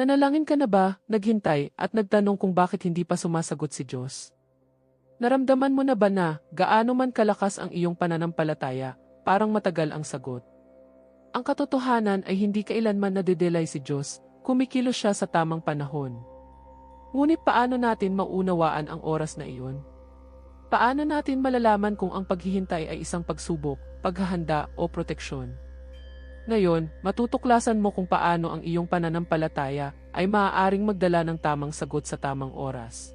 Nanalangin ka na ba, naghintay, at nagtanong kung bakit hindi pa sumasagot si Diyos? Naramdaman mo na ba na, gaano man kalakas ang iyong pananampalataya, parang matagal ang sagot? Ang katotohanan ay hindi kailanman nadidelay si Diyos, kumikilos siya sa tamang panahon. Ngunit paano natin maunawaan ang oras na iyon? Paano natin malalaman kung ang paghihintay ay isang pagsubok, paghahanda o proteksyon? Ngayon, matutuklasan mo kung paano ang iyong pananampalataya ay maaaring magdala ng tamang sagot sa tamang oras.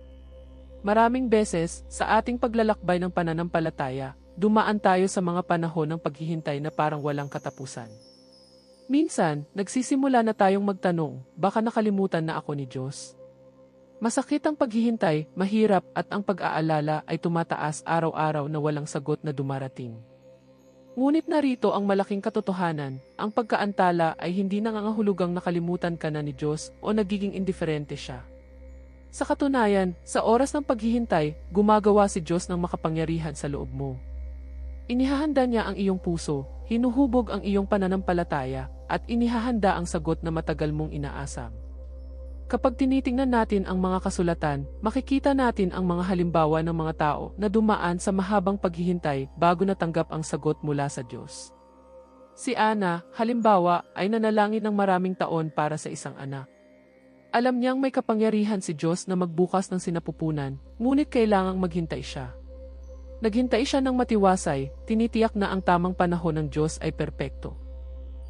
Maraming beses, sa ating paglalakbay ng pananampalataya, dumaan tayo sa mga panahon ng paghihintay na parang walang katapusan. Minsan, nagsisimula na tayong magtanong, baka nakalimutan na ako ni Diyos. Masakit ang paghihintay, mahirap at ang pag-aalala ay tumataas araw-araw na walang sagot na dumarating. Ngunit narito ang malaking katotohanan, ang pagkaantala ay hindi nangangahulugang nakalimutan ka na ni Diyos o nagiging indiferente siya. Sa katunayan, sa oras ng paghihintay, gumagawa si Diyos ng makapangyarihan sa loob mo. Inihahanda niya ang iyong puso, hinuhubog ang iyong pananampalataya, at inihahanda ang sagot na matagal mong inaasam. Kapag tinitingnan natin ang mga kasulatan, makikita natin ang mga halimbawa ng mga tao na dumaan sa mahabang paghihintay bago natanggap ang sagot mula sa Diyos. Si Ana, halimbawa, ay nanalangin ng maraming taon para sa isang anak. Alam niyang may kapangyarihan si Diyos na magbukas ng sinapupunan, ngunit kailangang maghintay siya. Naghintay siya ng matiwasay, tinitiyak na ang tamang panahon ng Diyos ay perpekto.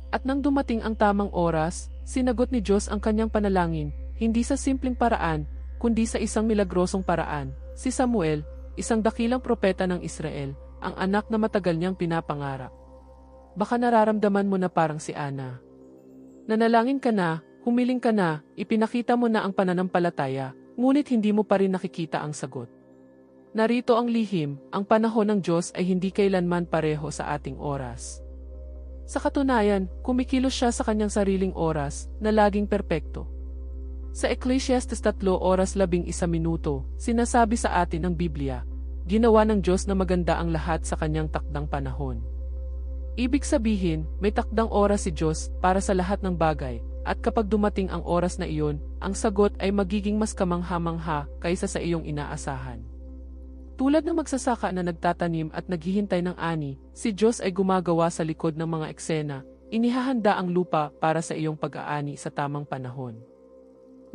At nang dumating ang tamang oras, sinagot ni Diyos ang kanyang panalangin, hindi sa simpleng paraan, kundi sa isang milagrosong paraan. Si Samuel, isang dakilang propeta ng Israel, ang anak na matagal niyang pinapangarap. Baka nararamdaman mo na parang si Ana. Nanalangin ka na, humiling ka na, ipinakita mo na ang pananampalataya, ngunit hindi mo pa rin nakikita ang sagot. Narito ang lihim, ang panahon ng Diyos ay hindi kailanman pareho sa ating oras. Sa katunayan, kumikilos siya sa kanyang sariling oras, na laging perpekto. Sa Ecclesiastes 3 oras 11 minuto, sinasabi sa atin ng Biblia, ginawa ng Diyos na maganda ang lahat sa kanyang takdang panahon. Ibig sabihin, may takdang oras si Diyos para sa lahat ng bagay, at kapag dumating ang oras na iyon, ang sagot ay magiging mas kamangha-mangha kaysa sa iyong inaasahan. Tulad ng magsasaka na nagtatanim at naghihintay ng ani, si Diyos ay gumagawa sa likod ng mga eksena, inihahanda ang lupa para sa iyong pag-aani sa tamang panahon.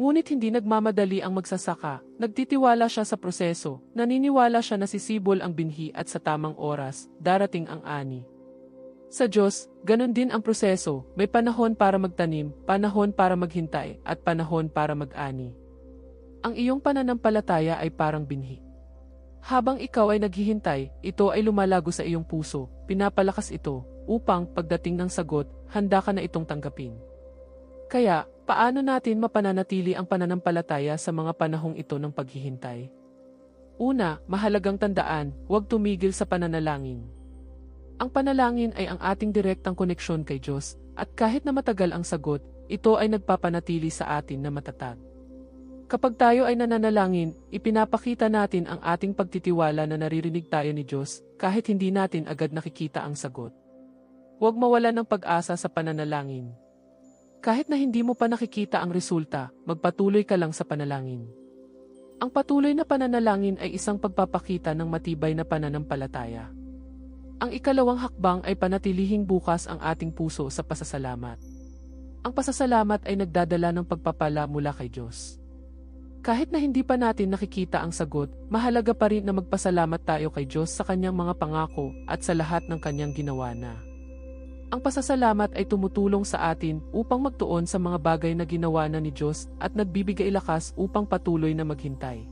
Ngunit hindi nagmamadali ang magsasaka, nagtitiwala siya sa proseso, naniniwala siya na sisibol ang binhi at sa tamang oras, darating ang ani. Sa Diyos, ganun din ang proseso, may panahon para magtanim, panahon para maghintay, at panahon para mag-ani. Ang iyong pananampalataya ay parang binhi. Habang ikaw ay naghihintay, ito ay lumalago sa iyong puso, pinapalakas ito, upang pagdating ng sagot, handa ka na itong tanggapin. Kaya, paano natin mapananatili ang pananampalataya sa mga panahong ito ng paghihintay? Una, mahalagang tandaan, huwag tumigil sa pananalangin. Ang panalangin ay ang ating direktang koneksyon kay Diyos, at kahit na matagal ang sagot, ito ay nagpapanatili sa atin na matatag. Kapag tayo ay nananalangin, ipinapakita natin ang ating pagtitiwala na naririnig tayo ni Diyos kahit hindi natin agad nakikita ang sagot. Huwag mawala ng pag-asa sa pananalangin. Kahit na hindi mo pa nakikita ang resulta, magpatuloy ka lang sa panalangin. Ang patuloy na pananalangin ay isang pagpapakita ng matibay na pananampalataya. Ang ikalawang hakbang ay panatilihing bukas ang ating puso sa pasasalamat. Ang pasasalamat ay nagdadala ng pagpapala mula kay Diyos. Kahit na hindi pa natin nakikita ang sagot, mahalaga pa rin na magpasalamat tayo kay Diyos sa kanyang mga pangako at sa lahat ng kanyang ginawa na. Ang pasasalamat ay tumutulong sa atin upang magtuon sa mga bagay na ginawa na ni Diyos at nagbibigay lakas upang patuloy na maghintay.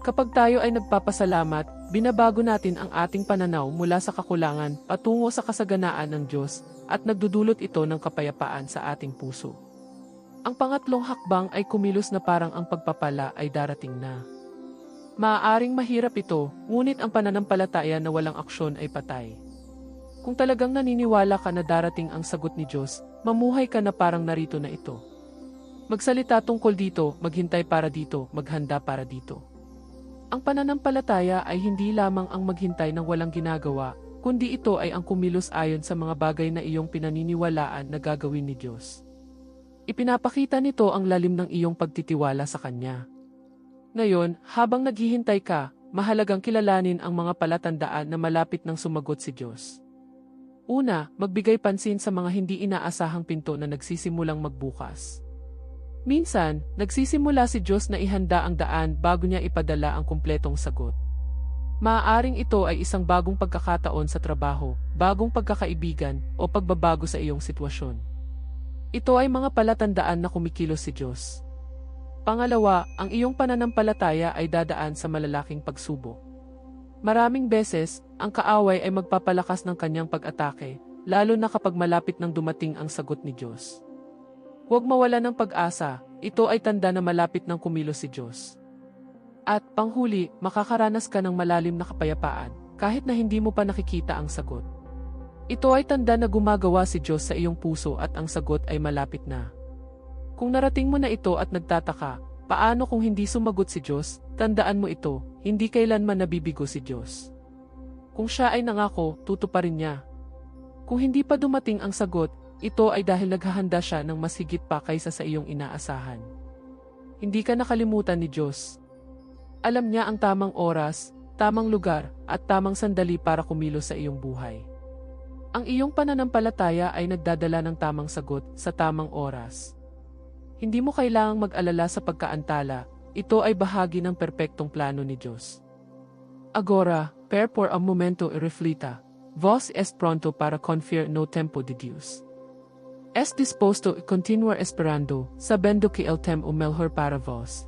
Kapag tayo ay nagpapasalamat, binabago natin ang ating pananaw mula sa kakulangan patungo sa kasaganaan ng Diyos at nagdudulot ito ng kapayapaan sa ating puso. Ang pangatlong hakbang ay kumilos na parang ang pagpapala ay darating na. Maaaring mahirap ito, ngunit ang pananampalataya na walang aksyon ay patay. Kung talagang naniniwala ka na darating ang sagot ni Diyos, mamuhay ka na parang narito na ito. Magsalita tungkol dito, maghintay para dito, maghanda para dito. Ang pananampalataya ay hindi lamang ang maghintay ng walang ginagawa, kundi ito ay ang kumilos ayon sa mga bagay na iyong pinaniniwalaan na gagawin ni Diyos. Ipinapakita nito ang lalim ng iyong pagtitiwala sa Kanya. Ngayon, habang naghihintay ka, mahalagang kilalanin ang mga palatandaan na malapit ng sumagot si Diyos. Una, magbigay pansin sa mga hindi inaasahang pinto na nagsisimulang magbukas. Minsan, nagsisimula si Diyos na ihanda ang daan bago niya ipadala ang kumpletong sagot. Maaaring ito ay isang bagong pagkakataon sa trabaho, bagong pagkakaibigan, o pagbabago sa iyong sitwasyon. Ito ay mga palatandaan na kumikilos si Diyos. Pangalawa, ang iyong pananampalataya ay dadaan sa malalaking pagsubok. Maraming beses, ang kaaway ay magpapalakas ng kanyang pag-atake, lalo na kapag malapit nang dumating ang sagot ni Diyos. Huwag mawala ng pag-asa, ito ay tanda na malapit ng kumilos si Diyos. At, panghuli, makakaranas ka ng malalim na kapayapaan, kahit na hindi mo pa nakikita ang sagot. Ito ay tanda na gumagawa si Diyos sa iyong puso at ang sagot ay malapit na. Kung narating mo na ito at nagtataka, paano kung hindi sumagot si Diyos, tandaan mo ito, hindi kailanman nabibigo si Diyos. Kung siya ay nangako, tutuparin niya. Kung hindi pa dumating ang sagot, ito ay dahil naghahanda siya ng mas higit pa kaysa sa iyong inaasahan. Hindi ka nakalimutan ni Diyos. Alam niya ang tamang oras, tamang lugar, at tamang sandali para kumilos sa iyong buhay. Ang iyong pananampalataya ay nagdadala ng tamang sagot sa tamang oras. Hindi mo kailangang mag-alala sa pagkaantala, ito ay bahagi ng perpektong plano ni Diyos. Agora, per por un momento e reflita, vos est pronto para confiar no tempo de Dios. Es disposto e continuar esperando, sabendo que el tempo melhor para vos.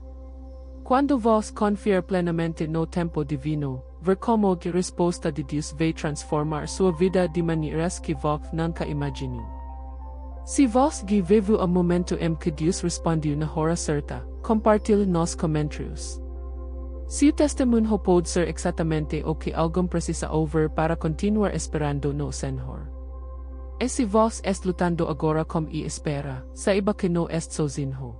Quando vos confiar plenamente no tempo divino, ver como que resposta de Deus vai transformar sua vida de maneiras que vos nunca imaginou. Se vos vivo a momento em que Deus respondeu na hora certa, compartilhe nos comentários. Se o testemunho pode ser exatamente o que alguém precisa ouvir para continuar esperando no Senhor. E se vos est lutando agora com e espera, saiba que no est sozinho.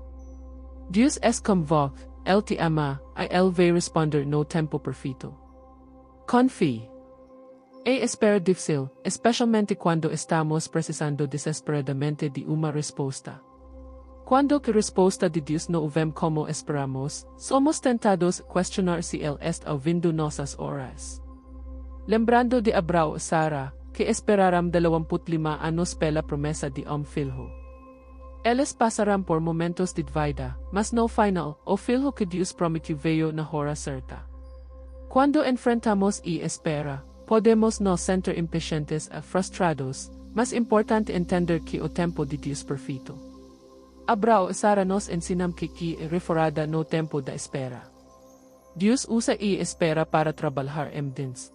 Deus est com vos, Ele te ama, e Ele responder no tempo perfeito. Confie. E espera difícil, especialmente quando estamos precisando desesperadamente de uma resposta. Quando que resposta de Deus no vem como esperamos, somos tentados questionar se Ele est ouvindo nossas horas. Lembrando de Abrao Sara, que esperaram 25 anos pela promessa de um filho. Eles passaram por momentos de dúvida, mas no final, o filho que Deus prometeu veio na hora certa. Quando enfrentamos e espera, Podemos no sentir impatientes a frustrados, mas importante entender que o tempo de Deus perfeito. Abrao Sara nos ensinam que que referada no tempo da espera. Deus usa e espera para trabalhar em dins.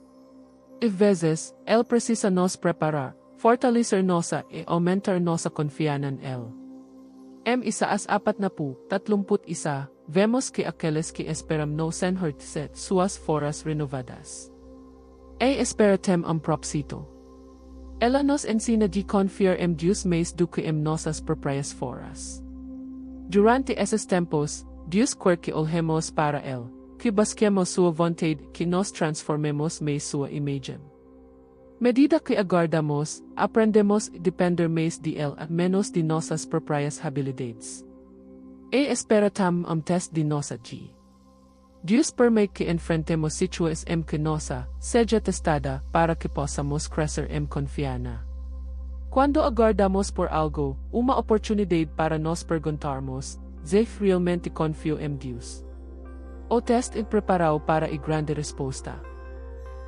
E vezes, Ele precisa nos preparar, fortalecer nossa e aumentar nossa confiança nele. M isa as apat na po, tatlumput isa, vemos que aqueles que esperam no Senhor set suas foras renovadas. E esperatem am propsito. Ela nos ensina de confiar em Deus mais do que em nossas próprias foras. Durante esses tempos, Deus quer que olhemos para Ele, que busquemos sua vontade, que nos transformemos mais sua imagem. Medida que aguardamos, aprendemos a depender mais de Ele a menos de nossas próprias habilidades. E esperatam am test de nossa G. Deus permite que enfrentemos situações em que nossa seja testada para que possamos crescer em confiança. Quando aguardamos por algo, uma oportunidade para nos perguntarmos, se realmente confio em Deus. O teste é preparado para a grande resposta.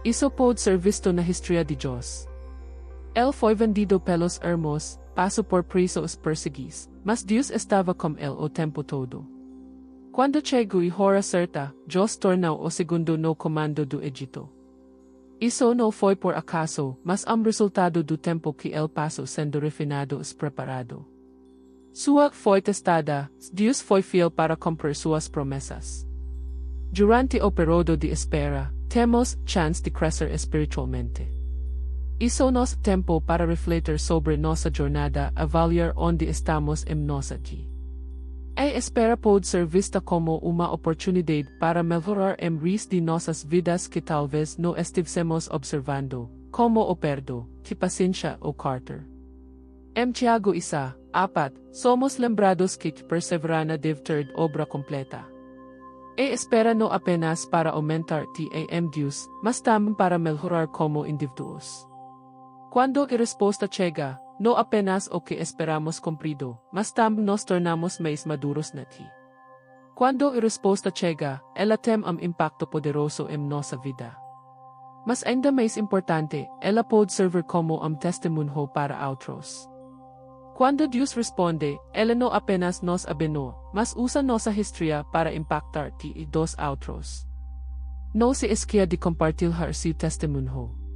Isso pode ser visto na história de Deus. Ele foi vendido pelos hermos, passou por presos perseguidos, mas Deus estava com ele o tempo todo. Quando chego e hora certa, Diyos tornao o segundo no comando do Egito. Isso não foi por acaso, mas am resultado do tempo que el paso sendo refinado e preparado. Sua foi testada, Deus foi fiel para cumprir suas promessas. Durante o período de espera, temos chance de crescer espiritualmente. Isso nos tempo para refletir sobre nossa jornada, avaliar onde estamos em nossa dia. A espera pode ser vista como uma oportunidade para melhorar em ris de nossas vidas que talvez não estivemos observando, como o perdo, que paciência ou Carter. M. Tiago isa, apat, somos lembrados que perseverana devterd obra completa. E espera no apenas para aumentar TAM Deus, mas tamang para mejorar como individuos. Cuando y respuesta chega, no apenas o que esperamos cumprido, mas tam nos tornamos mais maduros na ti. Cuando y respuesta chega, ela tem am impacto poderoso em nossa vida. Mas ainda mais importante, ela pode servir como am testemunho para outros. Cuando Dios responde, ela no apenas nos abeno, mas usa nossa história para impactar ti e dos outros. No se esquia de compartilhar seu testemunho.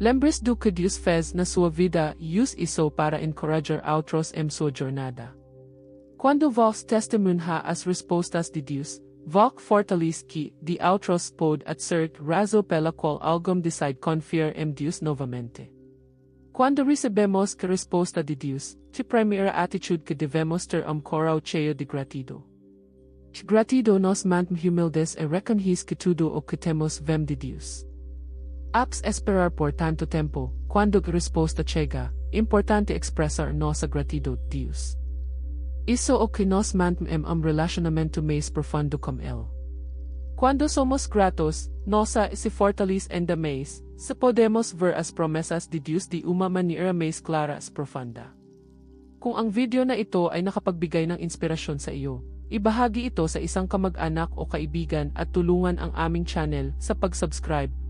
Lembres do que Deus fez na sua vida e use isso para encorajar outros em sua jornada. Quando vos testemunha as respostas de Deus, Voc fortalece que, de outros pod at cert razo pela qual algum decide confiar em Deus novamente. Quando recebemos que resposta de Deus, a primeira atitude que devemos ter um coral cheio de gratidão. Gratidão nos mantém humildes e reconhece que tudo o que temos vem de Deus. Apps esperar por tanto tempo, quando resposta chega, importante expressar nossa gratidão Deus. Isso o que nos mantém um relacionamento mais profundo com Ele. Quando somos gratos, nossa se fortalece ainda mais, se podemos ver as promesas de Diyos di uma manera mais clara at profunda. Kung ang video na ito ay nakapagbigay ng inspirasyon sa iyo, ibahagi ito sa isang kamag-anak o kaibigan at tulungan ang aming channel sa pag-subscribe